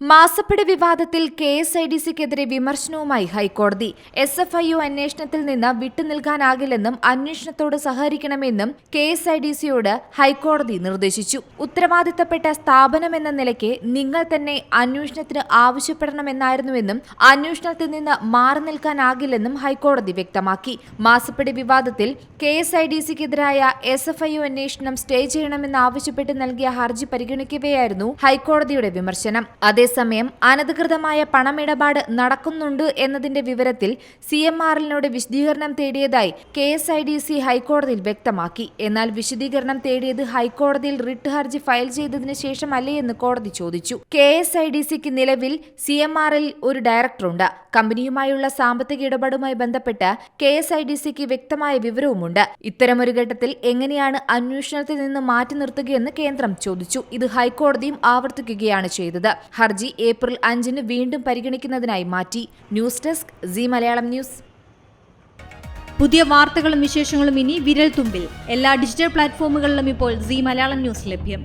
മാസപ്പടി വിവാദത്തിൽ K S I D സിക്കെതിരെ വിമർശനവുമായി ഹൈക്കോടതി. എസ് എഫ് ഐ യു അന്വേഷണത്തിൽ നിന്ന് വിട്ടുനിൽക്കാനാകില്ലെന്നും അന്വേഷണത്തോട് സഹകരിക്കണമെന്നും കെ എസ് ഐ ഡി സിയോട് ഹൈക്കോടതി നിർദ്ദേശിച്ചു. ഉത്തരവാദിത്തപ്പെട്ട സ്ഥാപനമെന്ന നിലയ്ക്ക് നിങ്ങൾ തന്നെ അന്വേഷണത്തിന് ആവശ്യപ്പെടണമെന്നായിരുന്നുവെന്നും അന്വേഷണത്തിൽ നിന്ന് മാറി നിൽക്കാനാകില്ലെന്നും ഹൈക്കോടതി വ്യക്തമാക്കി. മാസപ്പടി വിവാദത്തിൽ കെ എസ് ഐ ഡി സിക്കെതിരായ എസ് എഫ് ഐ യു അന്വേഷണം സ്റ്റേ ചെയ്യണമെന്നാവശ്യപ്പെട്ട് നൽകിയ ഹർജി പരിഗണിക്കവെയായിരുന്നു ഹൈക്കോടതിയുടെ വിമർശനം. അതേസമയം അനധികൃതമായ പണമിടപാട് നടക്കുന്നുണ്ട് എന്നതിന്റെ വിവരത്തിൽ സി എം ആറിനോട് വിശദീകരണം തേടിയതായി K S I D C ഹൈക്കോടതിയിൽ വ്യക്തമാക്കി. എന്നാൽ വിശദീകരണം തേടിയത് ഹൈക്കോടതിയിൽ റിട്ട് ഹർജി ഫയൽ ചെയ്തതിനു ശേഷമല്ലേ എന്ന് കോടതി ചോദിച്ചു. കെ എസ് ഐ ഡി സിക്ക് നിലവിൽ സി എം ആറിൽ ഒരു ഡയറക്ടറുണ്ട്. കമ്പനിയുമായുള്ള സാമ്പത്തിക ഇടപാടുമായി ബന്ധപ്പെട്ട് കെ എസ് ഐ ഡി സിക്ക് വ്യക്തമായ വിവരവുമുണ്ട്. ഇത്തരമൊരു ഘട്ടത്തിൽ എങ്ങനെയാണ് അന്വേഷണത്തിൽ നിന്ന് മാറ്റി നിർത്തുകയെന്ന് കേന്ദ്രം ചോദിച്ചു. ഇത് ഹൈക്കോടതിയും ആവർത്തിക്കുകയാണ് ചെയ്തത്. ഹർജി ഏപ്രിൽ അഞ്ചിന് വീണ്ടും പരിഗണിക്കുന്നതിനായി മാറ്റി. News desk C Malayalam news. പുതിയ വാർത്തകളും വിശേഷങ്ങളും ഇനി വിരൽ തുമ്പിൽ എല്ലാ ഡിജിറ്റൽ പ്ലാറ്റ്ഫോമുകളിലും ഇപ്പോൾ സി മലയാളം ന്യൂസ് ലഭ്യം.